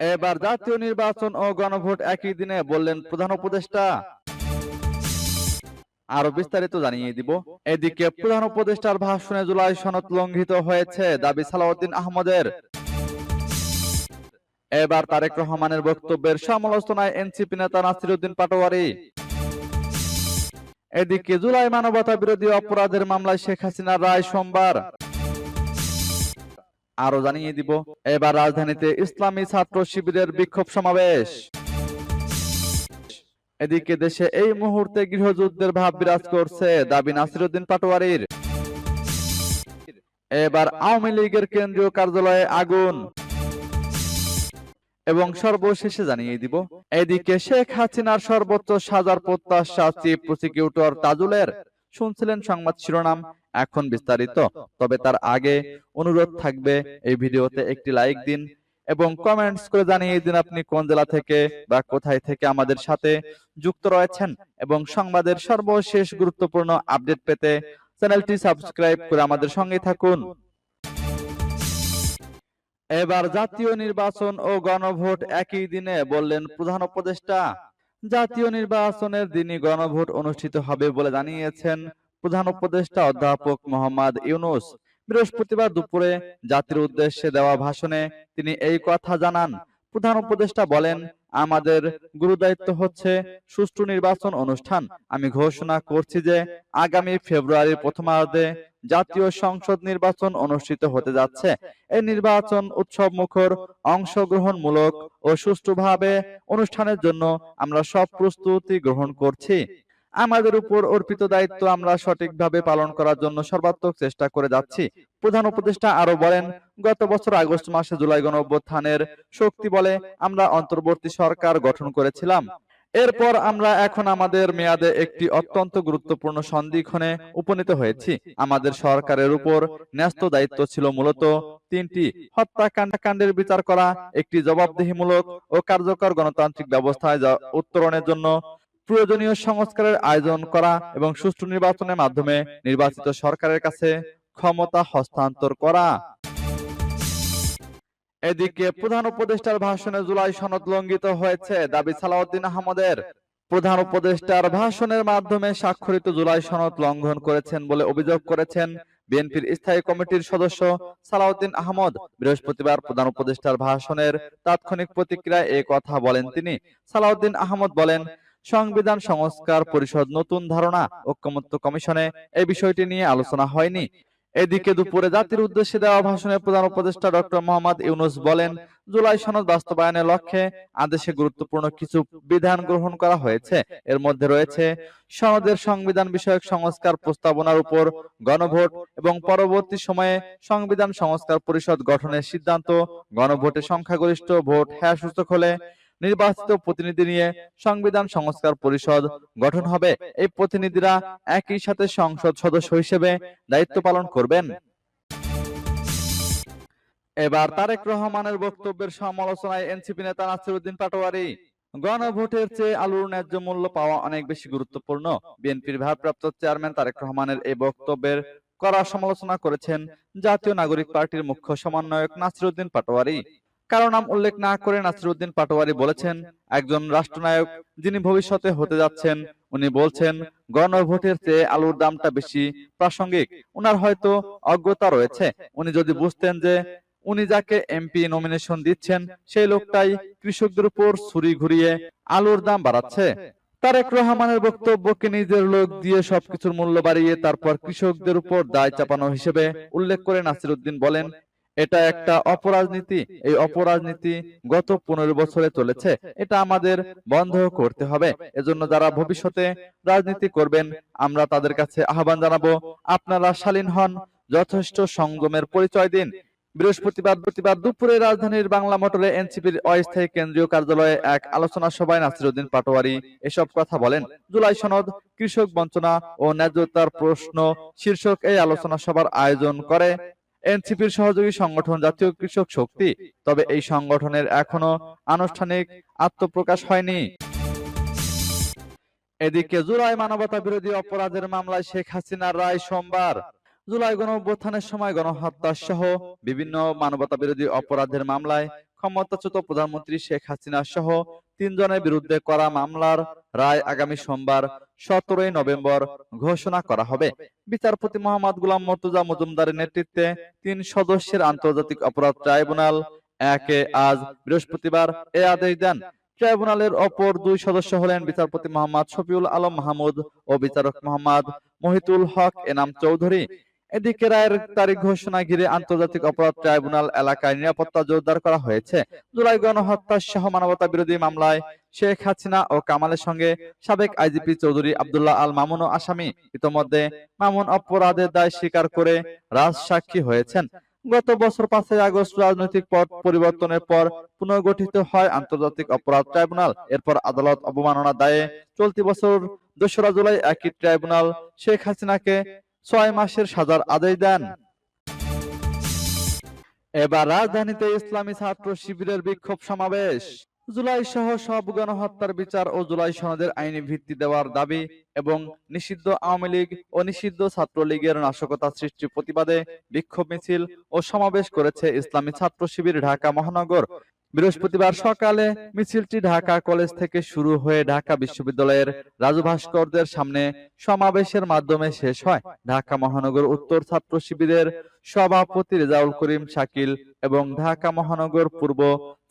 এবার জাতীয় নির্বাচন ও গণভোট একই দিনে বললেন প্রধান উপদেষ্টা। আরও বিস্তারিত জানিয়ে দিব। এদিকে প্রধান উপদেষ্টার ভাষণে জুলাই সনদ লঙ্ঘিত হয়েছে দাবি সালাউদ্দিন আহমদের। এবার তারেক রহমানের বক্তব্যের সমালোচনায় এনসিপি নেতা নাসিরুদ্দিন পাটোয়ারি। এদিকে জুলাই মানবতা বিরোধী অপরাধের মামলায় শেখ হাসিনার রায় সোমবার। আরও জানিয়ে দিব, এবার রাজধানীতে ইসলামী ছাত্র শিবিরের বিক্ষোভ সমাবেশ। এদিকে দেশে এই মুহূর্তে গৃহযুদ্ধের ভাব বিরাজ করছে দাবি নাসিরুদ্দিন পাটোয়ারির। এবার আওয়ামী লীগের কেন্দ্রীয় কার্যালয়ে আগুন। এবং সর্বশেষে জানিয়ে দিব, এদিকে শেখ হাসিনার সর্বোচ্চ সাজার প্রত্যাশা চিফ প্রসিকিউটর তাজুলের। শুনছিলেন সংবাদ শিরোনাম এখন বিস্তারিত। তবে তার আগে অনুরোধ থাকবে এই ভিডিওতে একটি লাইক দিন এবং কমেন্টস করে জানিয়ে দিন আপনি কোন জেলা থেকে বা কোথায় থেকে আমাদের সাথে যুক্ত রয়েছেন এবং সংবাদের সর্বশেষ গুরুত্বপূর্ণ আপডেট পেতে চ্যানেলটি সাবস্ক্রাইব করে আমাদের সঙ্গে থাকুন। এবার জাতীয় নির্বাচন ও গণভোট একই দিনে বললেন প্রধান উপদেষ্টা। জাতীয় নির্বাচনের দিনই গণভোট অনুষ্ঠিত হবে বলে জানিয়েছেন প্রধান উপদেষ্টা অধ্যাপক মোহাম্মদ ইউনুস বৃহস্পতিবার দুপুরে জাতির উদ্দেশ্যে দেওয়া ভাষণে তিনি এই কথা জানান। প্রধান উপদেষ্টা বলেন, আমাদের গুরুদায়িত্ব হচ্ছে সুষ্ঠু নির্বাচন অনুষ্ঠান। আমি ঘোষণা করছি যে আগামী ফেব্রুয়ারির প্রথমার্ধে জাতীয় সংসদ নির্বাচন অনুষ্ঠিত হতে যাচ্ছে। এই নির্বাচন উৎসব মুখর অংশগ্রহণমূলক ও সুষ্ঠুভাবে অনুষ্ঠানের জন্য আমরা সব প্রস্তুতি গ্রহণ করছি। আমাদের উপর অর্পিত দায়িত্ব আমরা সঠিকভাবে পালন করার জন্য সর্বাত্মক চেষ্টা করে যাচ্ছি। প্রধান উপদেষ্টা আরও বলেন, গত বছর আগস্ট মাসে জুলাই গণ অভ্যুত্থানের শক্তি বলে আমরা অন্তর্বর্তী সরকার গঠন করেছিলাম। এরপর আমরা এখন আমাদের মেয়াদে একটি অত্যন্ত গুরুত্বপূর্ণ সন্ধিক্ষণে উপনীত হয়েছি। আমাদের সরকারের উপর ন্যস্ত দায়িত্ব ছিল মূলত তিনটি হত্যাকাণ্ড কাণ্ডের বিচার করা, একটি জবাবদিহিমূলক ও কার্যকর গণতান্ত্রিক ব্যবস্থায় উত্তরণের জন্য প্রয়োজনীয় সংস্কারের আয়োজন করা এবং সুষ্ঠু নির্বাচনের মাধ্যমে নির্বাচিত সরকারের কাছে ক্ষমতা হস্তান্তর করা। এদিকে প্রধান উপদেষ্টার ভাষণে জুলাই সনদ লঙ্ঘিত হয়েছে দাবি সালাউদ্দিন আহমদের। প্রধান উপদেষ্টার ভাষণের মাধ্যমে স্বাক্ষরিত জুলাই সনদ লঙ্ঘন করেছেন বলে অভিযোগ করেছেন বিএনপির স্থায়ী কমিটির সদস্য সালাউদ্দিন আহমদ। বৃহস্পতিবার প্রধান উপদেষ্টার ভাষণের তাৎক্ষণিক প্রতিক্রিয়ায় এ কথা বলেন তিনি। সালাউদ্দিন আহমদ বলেন সংবিধান সংস্কার পরিষদ নতুন ধারণা ঐক্যমত্য কমিশনে এই বিষয়টি নিয়ে আলোচনা হয়নি। এদিকে দুপুরে জাতির উদ্দেশ্যে দেওয়া ভাষণে প্রধান উপদেষ্টা ডক্টর মোহাম্মদ ইউনুস বলেন জুলাই সনদ বাস্তবায়নের লক্ষ্যে আদেশে গুরুত্বপূর্ণ কিছু বিধান গ্রহণ করা হয়েছে। এর মধ্যে রয়েছে সনদের সংবিধান বিষয়ক সংস্কার প্রস্তাবনার উপর গণভোট এবং পরবর্তী সময়ে সংবিধান সংস্কার পরিষদ গঠনের সিদ্ধান্ত গণভোটে সংখ্যাগরিষ্ঠ ভোট হ্যাঁ সূচক হলে নির্বাচিত প্রতিনিধি নিয়ে সংবিধান সংস্কার পরিষদ গঠন হবে। এই প্রতিনিধিরা একই সাথে সংসদ সদস্য হিসেবে দায়িত্ব পালন করবেন। এবার তারেক রহমানের বক্তব্যের সমালোচনায় এনসিপি নেতা নাসিরুদ্দিন পাটোয়ারি গণভোটের চেয়ে আলুর ন্যায্য মূল্য পাওয়া অনেক বেশি গুরুত্বপূর্ণ। বিএনপির ভারপ্রাপ্ত চেয়ারম্যান তারেক রহমানের এই বক্তব্যের করা সমালোচনা করেছেন জাতীয় নাগরিক পার্টির মুখ্য সমন্বয়ক নাসিরুদ্দিন পাটোয়ারি। কারও নাম উল্লেখ না করে নাসিরুদ্দিন পাটোয়ারি বলেছেন, একজন রাষ্ট্রনায়ক যিনি ভবিষ্যতে হতে যাচ্ছেন, উনি বলছেন গণভোটের চেয়ে আলুর দামটা বেশি প্রাসঙ্গিক। উনার হয়তো অজ্ঞতা রয়েছে। উনি যদি বুঝতেন যে উনি যাকে এমপি নমিনেশন দিচ্ছেন, সেই লোকটাই কৃষকদের উপর ছুরি ঘুরিয়ে আলুর দাম বাড়াচ্ছে। তারেক রহমানের বক্তব্যকে নিজের লোক দিয়ে সবকিছুর মূল্য বাড়িয়ে তারপর কৃষকদের উপর দায় চাপানো হিসেবে উল্লেখ করে নাসির উদ্দিন বলেন এটা একটা অপরাজনীতি। এই অপরাজনীতি গত পনেরো বছরে চলেছে। এটা আমাদের বন্ধ করতে হবে। এজন্য যারা ভবিষ্যতে রাজনীতি করবেন আমরা তাদের কাছে আহ্বান জানাব আপনারা শালীন হন। যথেষ্ট সংযমের পরিচয় দিন। বৃহস্পতিবার প্রতিবার দুপুরে রাজধানীর বাংলা মোটরে এনসিপির অস্থায়ী কেন্দ্রীয় কার্যালয়ে এক আলোচনা সভায় নাসিরুদ্দিন পাটোয়ারি এসব কথা বলেন। জুলাই সনদ কৃষক বঞ্চনা ও ন্যায্যতার প্রশ্ন শীর্ষক এই আলোচনা সভার আয়োজন করে। এনসিপির সহযোগী সংগঠন জাতীয় কৃষক শক্তি। তবে এই সংগঠনের এখনও আনুষ্ঠানিক আত্মপ্রকাশ হয়নি। এদিকে জুলাই মানবতা বিরোধী অপরাধের মামলায় শেখ হাসিনার রায় সোমবার। জুলাই গণ অভ্যুত্থানের সময় গণহত্যা সহ বিভিন্ন মানবতা বিরোধী অপরাধের মামলায় ক্ষমতাচ্যুত প্রধানমন্ত্রী শেখ হাসিনা সহ তিনজনের বিরুদ্ধে করা মামলার রায় আগামী সোমবার, সতেরোই নভেম্বর ঘোষণা করা হবে। বিচারপতি মোহাম্মদ গুলাম মর্তুজা মজুমদারের নেতৃত্বে তিন সদস্যের আন্তর্জাতিক অপরাধ ট্রাইব্যুনাল, একে আজ বৃহস্পতিবার এ আদেশ দেন। ট্রাইব্যুনালের অপর দুই সদস্য হলেন বিচারপতি মোহাম্মদ শফিউল আলম মাহমুদ ও বিচারক মোহাম্মদ মহিতুল হক এনাম চৌধুরী। এদিকে রায়ের তারিখ ঘোষণা ঘিরে আন্তর্জাতিক অপরাধ ট্রাইব্যুনাল এলাকায় নিরাপত্তা জোরদার করা হয়েছে। জুলাই গণহত্যা সহ মানবতা বিরোধী মামলায় শেখ হাসিনা ও কামালের সঙ্গে সাবেক আইজিপি চৌধুরী আব্দুল্লাহ আল মামুন ও আসামি ইতোমধ্যে মামুন অপরাধের দায় স্বীকার করে রাজসাক্ষী হয়েছেন। গত বছর পাঁচই আগস্ট রাজনৈতিক পট পরিবর্তনের পর পুনর্গঠিত হয় আন্তর্জাতিক অপরাধ ট্রাইব্যুনাল। এরপর আদালত অবমাননা দায়ে চলতি বছর দোসরা জুলাই একই ট্রাইব্যুনাল শেখ হাসিনাকে ছয় মাসের সাজার আদেশ দেন। এবার রাজধানীতে ইসলামী ছাত্র শিবিরের বিক্ষোভ সমাবেশ। জুলাই সহ সব গণহত্যার বিচার ও জুলাই সনদের আইনি ভিত্তি দেওয়ার দাবি এবং নিষিদ্ধ আওয়ামী লীগ ও নিষিদ্ধ ছাত্রলীগের নাশকতা সৃষ্টির প্রতিবাদে বিক্ষোভ মিছিল ও সমাবেশ করেছে ইসলামী ছাত্র শিবির ঢাকা মহানগর। বৃহস্পতিবার সকালে মিছিলটি ঢাকা কলেজ থেকে শুরু হয়ে ঢাকা বিশ্ববিদ্যালয়ের রাজু ভাস্করদের সামনে সমাবেশের মাধ্যমে শেষ হয়। ঢাকা মহানগর উত্তর ছাত্র শিবিরের সভাপতি রেজাউল করিম শাকিল এবং ঢাকা মহানগর পূর্ব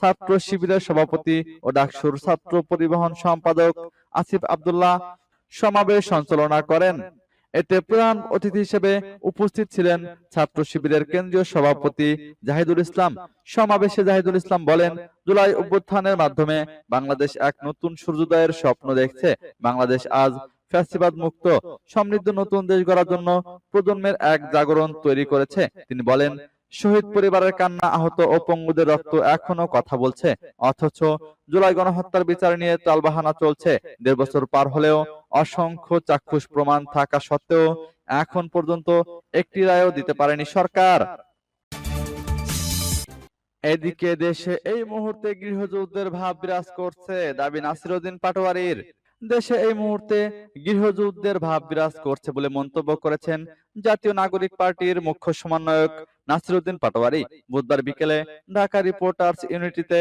ছাত্র শিবিরের সভাপতি ও ডাকসুর ছাত্র পরিবহন সম্পাদক আসিফ আব্দুল্লাহ সমাবেশ সঞ্চালনা করেন। এতে প্রধান অতিথি হিসেবে উপস্থিত ছিলেন ছাত্র শিবিরের কেন্দ্রীয় সভাপতি জাহিদুল ইসলাম। সমাবেশে জাহিদুল ইসলাম বলেন, জুলাই অভ্যুত্থানের মাধ্যমে বাংলাদেশ এক নতুন সূর্যোদয়ের স্বপ্ন দেখছে। বাংলাদেশ আজ মুক্ত, সমৃদ্ধ নতুন দেশ গড়ার জন্য প্রজন্মের এক জাগরণ তৈরি করেছে। তিনি বলেন, শহীদ পরিবারের কান্না আহত ও পঙ্গুদের রক্ত এখনও কথা বলছে, অথচ জুলাই গণহত্যার বিচার নিয়ে তালবাহানা চলছে। দেড় বছর পার হলেও অসংখ্য চাক্ষুষ প্রমাণ থাকা সত্ত্বেও এখন পর্যন্ত একটি রায়ও দিতে পারেনি সরকার। এদিকে দেশে এই মুহূর্তে গৃহযুদ্ধের ভাব বিরাজ করছে, দাবি নাসিরউদ্দিন পাটোয়ারির। দেশে এই মুহূর্তে গৃহযুদ্ধের ভাব বিরাজ করছে বলে মন্তব্য করেছেন জাতীয় নাগরিক পার্টির মুখ্য সমন্বয়ক নাসিরউদ্দিন পাটোয়ারি। বুধবার বিকেলে ঢাকা রিপোর্টার্স ইউনিটিতে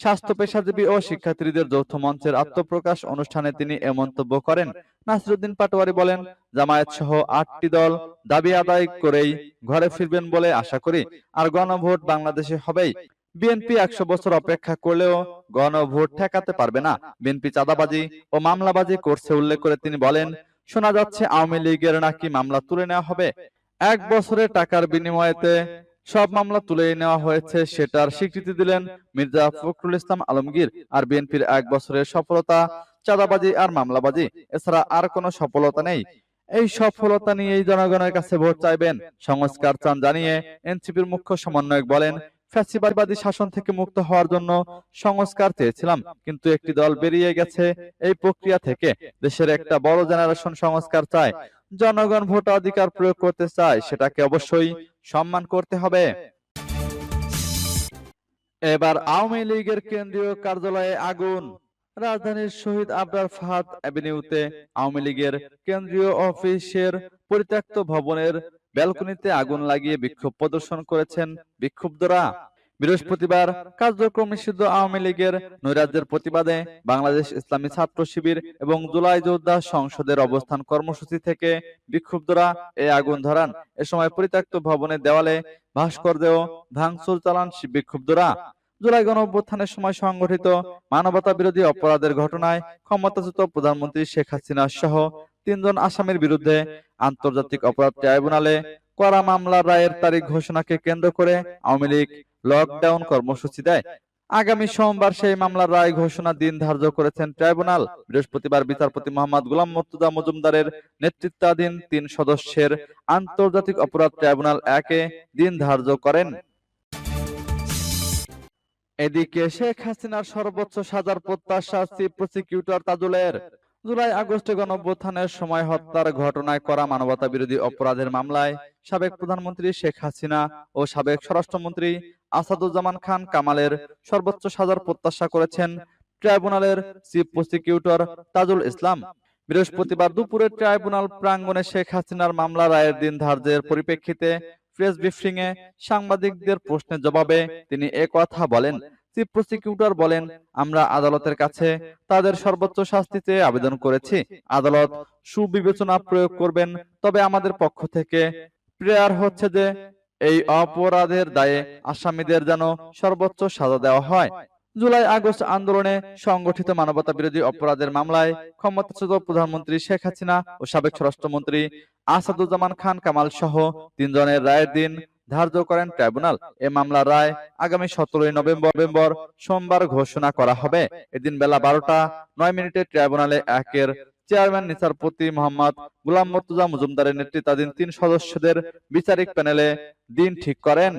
স্বাস্থ্য পেশাজীবী ও শিক্ষার্থীদের যৌথ মঞ্চের আত্মপ্রকাশ অনুষ্ঠানে তিনি এ মন্তব্য করেন। নাসিরউদ্দিন পাটোয়ারি বলেন, জামায়াত সহ আটটি দল দাবি আদায় করেই ঘরে ফিরবেন বলে আশা করি। আর গণভোট বাংলাদেশে হবেই। বিএনপি একশো বছর অপেক্ষা করলেও গণভোট ঠেকাতে পারবে না। বিএনপি চাঁদাবাজি ও মামলাবাজি করছে উল্লেখ করে তিনি বলেন, শোনা যাচ্ছে আওয়ামী লীগের নাকি মামলা তুলে নেওয়া হবে। এক বছরের টাকার বিনিময়েতে সব মামলা তুলে নেওয়া হয়েছে সেটার স্বীকৃতি দিলেন মির্জা ফখরুল ইসলাম আলমগীর আর বিএনপির এক বছরের সফলতা, চাঁদাবাজি আর মামলাবাজি। এছাড়া আর কোনো সফলতা নেই। এই সফলতা নিয়েই জনগণের কাছে ভোট চাইবেন। সংস্কার চান জানিয়ে এনসিপির মুখ্য সমন্বয়ক বলেন, ফ্যাসিবাদী শাসন থেকে মুক্ত হওয়ার জন্য সংস্কার চেয়েছিলাম, কিন্তু একটি দল বেরিয়ে গেছে এই প্রক্রিয়া থেকে। দেশের একটা বড় জেনারেশন সংস্কার চায়। জনগণ ভোটাধিকার প্রয়োগ করতে চায়, সেটাকে অবশ্যই সম্মান করতে হবে। এবার আওয়ামী লীগের কেন্দ্রীয় কার্যালয়ে আগুন। রাজধানীর শহীদ আবরার ফাহাদ অ্যাভিনিউতে আওয়ামী লীগের কেন্দ্রীয় অফিসের পরিত্যক্ত ভবনের ব্যালকনিতে আগুন লাগিয়ে বিক্ষোভ প্রদর্শন করেছেন বিক্ষুব্ধরা। বৃহস্পতিবার কার্যক্রম নিষিদ্ধ আওয়ামী লীগের নৈরাজ্যের প্রতিবাদে বাংলাদেশ ইসলামী ছাত্র শিবির এবং জুলাই যোদ্ধা সংসদের অবস্থান কর্মসূচি থেকে বিক্ষুব্ধরা এই আগুন ধরান। এ সময় পরিত্যক্ত ভবনের দেওয়ালে ভাস্কর্যেও ভাঙচুর চালান বিক্ষুব্ধরা। জুলাই গণ অভ্যুত্থানের সময় সংগঠিত মানবতা বিরোধী অপরাধের ঘটনায় ক্ষমতাচ্যুত প্রধানমন্ত্রী শেখ হাসিনা সহ তিনজন আসামির বিরুদ্ধে আন্তর্জাতিক অপরাধ ট্রাইব্যুনালে করা মামলার রায়ের তারিখ ঘোষণাকে কেন্দ্র করে আওয়ামী লীগ লকডাউন কর্মসূচি দেয়। আগামী সোমবার সেই মামলার রায় ঘোষণা দিন ধার্য করেছেন ট্রাইব্যুনাল। বৃহস্পতিবার বিচারপতি মোহাম্মদ গোলাম মর্তুজা মজুমদারের নেতৃত্বাধীন তিন সদস্যের আন্তর্জাতিক অপরাধ ট্রাইব্যুনাল একে দিন ধার্য করেন। এদিকে শেখ হাসিনার সর্বোচ্চ সাজার প্রত্যাশা প্রসিকিউটর তাজুলের জুলাই আগস্টে গণঅভ্যুত্থানের সময় হত্যার ঘটনায় করা মানবতা বিরোধী অপরাধের মামলায় সাবেক প্রধানমন্ত্রী শেখ হাসিনা ও সাবেক স্বরাষ্ট্রমন্ত্রী আসাদুজ্জামান খান কামালের সর্বোচ্চ সাজার প্রত্যাশা করেছেন ট্রাইব্যুনালের চিফ প্রসিকিউটর তাজুল ইসলাম। বৃহস্পতিবার দুপুরে ট্রাইব্যুনাল প্রাঙ্গনে শেখ হাসিনার মামলা রায়ের দিন ধার্যের পরিপ্রেক্ষিতে প্রেস ব্রিফিং এ সাংবাদিকদের প্রশ্নের জবাবে তিনি কথা বলেন। চিফ প্রসিকিউটর বলেন, আমরা আদালতের কাছে তাদের সর্বোচ্চ শাস্তি চেয়ে আবেদন করেছি। আদালত সুবিবেচনা প্রয়োগ করবেন। তবে আমাদের পক্ষ থেকে প্রেয়ার হচ্ছে যে এই অপরাধের দায়ে আসামিদের যেন সর্বোচ্চ সাজা দেওয়া হয়। জুলাই আগস্ট আন্দোলনে সংগঠিত মানবতা বিরোধী অপরাধের মামলায় ক্ষমতাচ্যুত প্রধানমন্ত্রী শেখ হাসিনা ও সাবেক স্বরাষ্ট্রমন্ত্রী আসাদুজ্জামান খান কামাল সহ তিনজনের রায়ের দিন ধার্য করেন ট্রাইব্যুনাল। এ মামলার রায় আগামী সতেরোই নভেম্বর নভেম্বর সোমবার ঘোষণা করা হবে। এদিন বেলা বারোটা, নয় মিনিটে ট্রাইব্যুনালে একের চেয়ারম্যান নিসারপতি মোহাম্মদ গুলাম মর্তুজা মজুমদারের নেতৃত্বাধীন তিন সদস্যদের বিচারিক প্যানেলে দিন ঠিক করেন।